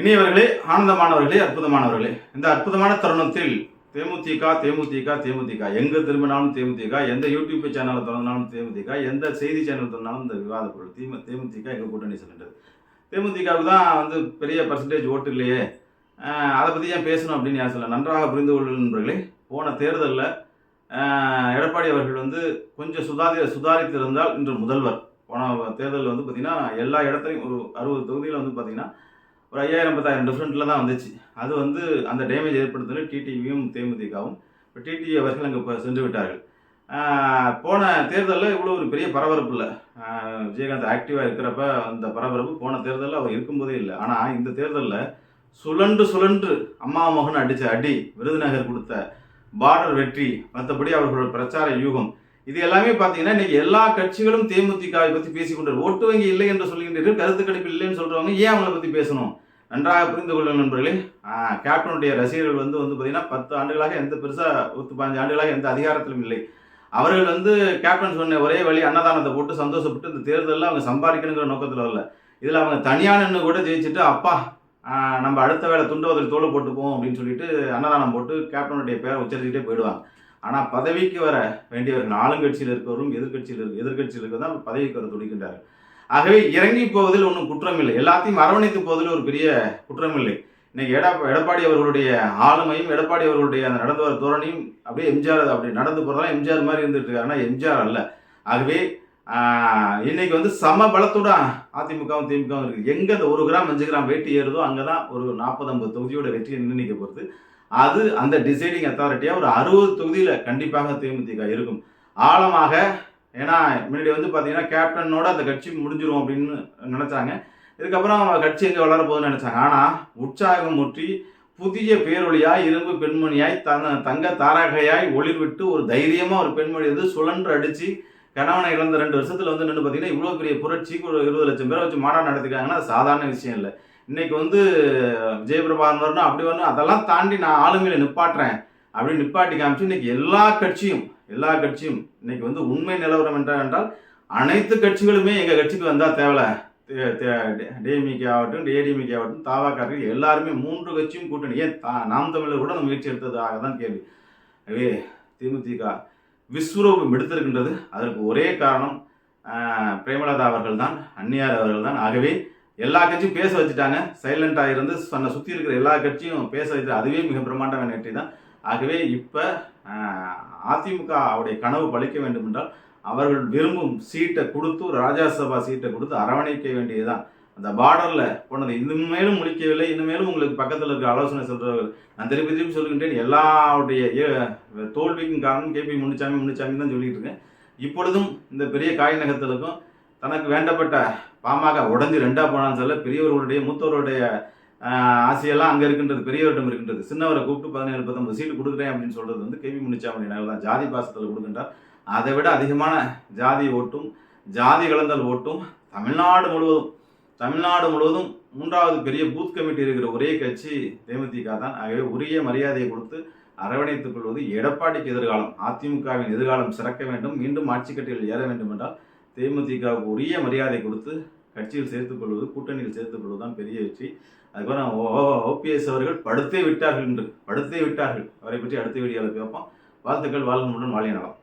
இனியவர்களே ஆனந்தமானவர்களே அற்புதமானவர்களே. இந்த அற்புதமான தருணத்தில் தேமுதிக தேமுதிக தேமுதிக. எங்க திரும்பினாலும் தேமுதிக எந்த யூடியூப் சேனலை திறந்தாலும் தேமுதிக எந்த செய்தி சேனல் திறந்தாலும் இந்த விவாத பொருள் தீம தேமுதிக எங்க கூட்டணி செல்கின்றது. தேமுதிகவுக்கு தான் வந்து பெரிய பர்சன்டேஜ் ஓட்டு இல்லையே. அதை பற்றி ஏன் பேசணும் அப்படின்னு யார் சொல்ல நன்றாக புரிந்து கொள்ளும் நண்பர்களே. போன தேர்தலில் எடப்பாடி அவர்கள் வந்து கொஞ்சம் சுதாரி சுதாரித்திருந்தால் இன்று முதல்வர். போன தேர்தலில் வந்து பார்த்திங்கன்னா எல்லா இடத்துலையும் ஒரு அறுபது தொகுதியில் வந்து பார்த்திங்கன்னா ஒரு ஐயாயிரம் பத்தாயிரம் டிஃப்ரெண்ட்டில் தான் வந்துச்சு. அது வந்து அந்த டேமேஜ் ஏற்படுத்தின டிடிவியும் தேமுதிகவும். இப்போ டிடிவி அவர்கள் அங்கே இப்போ சென்று விட்டார்கள். போன தேர்தலில் இவ்வளோ ஒரு பெரிய பரபரப்பு இல்லை. விஜயகாந்த் ஆக்டிவாக இருக்கிறப்ப அந்த பரபரப்பு போன தேர்தலில் அவர் இருக்கும்போதே இல்லை. ஆனால் இந்த தேர்தலில் சுழன்று சுழன்று அம்மா மோகன் அடித்த அடி விருதுநகர் கொடுத்த பார்டர் வெற்றி மற்றபடி அவர்களோட பிரச்சார யூகம் இது எல்லாமே பார்த்தீங்கன்னா இன்னைக்கு எல்லா கட்சிகளும் தேமுதிகவை பற்றி பேசிக்கொண்டு ஓட்டு வங்கி இல்லை என்று சொல்கின்றீர்கள் கருத்து கணிப்பு இல்லைன்னு சொல்றவங்க ஏன் அவங்கள பற்றி பேசணும்? நன்றாக புரிந்து கொள்ளும் நண்பர்களே. கேப்டனுடைய ரசிகர்கள் வந்து வந்து பார்த்தீங்கன்னா பத்து ஆண்டுகளாக எந்த பெருசாக பத்து பதினஞ்சு ஆண்டுகளாக எந்த அதிகாரத்திலும் இல்லை. அவர்கள் வந்து கேப்டன் சொன்ன ஒரே வழி அன்னதானத்தை போட்டு சந்தோஷப்பட்டு இந்த தேர்தலில் அவங்க சம்பாதிக்கணுங்கிற நோக்கத்தில் வரல. இதில் அவங்க தனியான கூட ஜெயிச்சுட்டு அப்பா நம்ம அடுத்த வேலை துண்டுவதில் தோலை போட்டுப்போம் அப்படின்னு சொல்லிட்டு அன்னதானம் போட்டு கேப்டனுடைய பேரை உச்சரிச்சுட்டே போயிடுவாங்க. ஆனால் பதவிக்கு வர வேண்டியவர்கள் ஆளுங்கட்சியில் இருக்கிறவரும் எதிர்க்கட்சியில் எதிர்கட்சியில் இருக்க தான் பதவிக்கு வர துடிக்கின்றார்கள். ஆகவே இறங்கி போவதில் ஒன்றும் குற்றம் இல்லை. எல்லாத்தையும் அரவணைத்து போவதில் ஒரு பெரிய குற்றம் இல்லை. இன்னைக்கு எடா எடப்பாடி அவர்களுடைய ஆளுமையும் எடப்பாடி அவர்களுடைய அந்த நடந்து வர தோரணையும் அப்படியே எம்ஜிஆர் அப்படி நடந்து போகிறதெல்லாம் எம்ஜிஆர் மாதிரி இருந்துட்டு இருக்காரு. ஆனால் எம்ஜிஆர் அல்ல. ஆகவே இன்னைக்கு வந்து சம பலத்தோட அதிமுகவும் திமுகவும் இருக்குது. எங்கே அந்த ஒரு கிராம் அஞ்சு கிராம் வெட்டி ஏறுதோ அங்கே தான் ஒரு நாற்பது ஐம்பது தொகுதியோட வெற்றியை நிர்ணயிக்க போகிறது அது அந்த டிசைடிங் அத்தாரிட்டியாக ஒரு அறுபது தொகுதியில் கண்டிப்பாக தேமுதிக இருக்கும். ஆழமாக ஏன்னா முன்னாடி வந்து பார்த்தீங்கன்னா கேப்டனோட அந்த கட்சி முடிஞ்சிரும் அப்படின்னு நினச்சாங்க. இதுக்கப்புறம் அவங்க கட்சி எங்கே வளர போகுதுன்னு நினச்சாங்க. ஆனால் உற்சாகம் முற்றி புதிய பேரொழியாய் இரும்பு பெண்மணியாய் தன தங்க தாரகையாய் ஒளிர்விட்டு ஒரு தைரியமாக ஒரு பெண்மணி வந்து சுழன்று அடித்து கணவனை இழந்த ரெண்டு வருஷத்தில் வந்து நின்று பார்த்தீங்கன்னா இவ்வளோ பெரிய புரட்சிக்கு ஒரு இருபது லட்சம் பேரை வச்சு மாநாடு நடத்திக்காங்கன்னா அது சாதாரண விஷயம் இல்லை. இன்னைக்கு வந்து ஜெயபிரபாகரன் வரணும் அப்படி வரணும் அதெல்லாம் தாண்டி நான் ஆளுமையில நிப்பாட்டுறேன் அப்படின்னு நிப்பாட்டி காமிச்சு இன்னைக்கு எல்லா கட்சியும் எல்லா கட்சியும் இன்னைக்கு வந்து உண்மை நிலவரம் என்றால் என்றால் அனைத்து கட்சிகளுமே எங்கள் கட்சிக்கு வந்தால் தேவலை. டிஎம்இகே ஆகட்டும் ஏடிஎம்இகே ஆகட்டும் தாவாக்காரர்கள் எல்லாருமே மூன்று கட்சியும் கூட்டணி. ஏன் தா நாம் தமிழர் கூட அந்த முயற்சி எடுத்ததாக தான் கேள்வி. எனவே திமுக விஸ்வரூபம் எடுத்திருக்கின்றது. அதற்கு ஒரே காரணம் பிரேமலதா அவர்கள் தான் அன்னியார் அவர்கள் தான். ஆகவே எல்லா கட்சியும் பேச வச்சுட்டாங்க. சைலண்டாக இருந்து தன்னை சுற்றி இருக்கிற எல்லா கட்சியும் பேச வச்சு அதுவே மிக பிரம்மாண்டமான வெற்றி தான். ஆகவே இப்போ அதிமுக அவருடைய கனவு பழிக்க வேண்டும் என்றால் அவர்கள் விரும்பும் சீட்டை கொடுத்து ஒரு ராஜ்யசபா சீட்டை கொடுத்து அரவணைக்க வேண்டியதுதான். அந்த பார்டரில் போனது இனிமேலும் முடிக்கவில்லை இனிமேலும் உங்களுக்கு பக்கத்தில் இருக்கிற ஆலோசனை சொல்கிறவர்கள் நான் திருப்பி திருப்பி சொல்கின்றேன் எல்லாருடைய தோல்விக்கும் காரணம் கேபி முன்னிச்சாமி முன்னிச்சாமி தான் சொல்லிட்டு இருக்கேன். இப்பொழுதும் இந்த பெரிய காய் நகரத்திற்கும் தனக்கு வேண்டப்பட்ட பாமக உடஞ்சி ரெண்டா போனான்னு சொல்ல பெரியவர்களுடைய மூத்தவருடைய ஆசையெல்லாம் அங்கே இருக்கின்றது பெரியவரிடம் இருக்கின்றது. சின்னவரை கூப்பிட்டு பதினேழு பத்தொன்பது சீட்டு கொடுக்குறேன் அப்படின்னு சொல்கிறது வந்து கேபி முனிச்சாமணி நகர் தான். ஜாதி பாசத்தில் கொடுக்கின்றார். அதை விட அதிகமான ஜாதி ஓட்டும் ஜாதி கலந்தல் ஓட்டும் தமிழ்நாடு முழுவதும் தமிழ்நாடு முழுவதும் மூன்றாவது பெரிய பூத் கமிட்டி இருக்கிற ஒரே கட்சி தேமுதிக தான். ஆகவே உரிய மரியாதையை கொடுத்து அரவணைத்துக் கொள்வது எடப்பாடிக்கு எதிர்காலம். அதிமுகவின் எதிர்காலம் சிறக்க வேண்டும். மீண்டும் ஆட்சி கட்டியில் ஏற வேண்டும் என்றால் தேமுதிகவுக்கு உரிய மரியாதை கொடுத்து கட்சியில் சேர்த்துக் கொள்வது கூட்டணியில் சேர்த்துக் கொள்வதுதான் பெரிய வெற்றி. அதுக்கப்புறம் ஓபிஎஸ் அவர்கள் படுத்தே விட்டார்கள் என்று படுத்தே விட்டார்கள். அவரை பற்றி அடுத்த வீடியோவில் கேட்போம் வாழ்த்துக்கள் வாழ்முடன் வாழிய நலம்.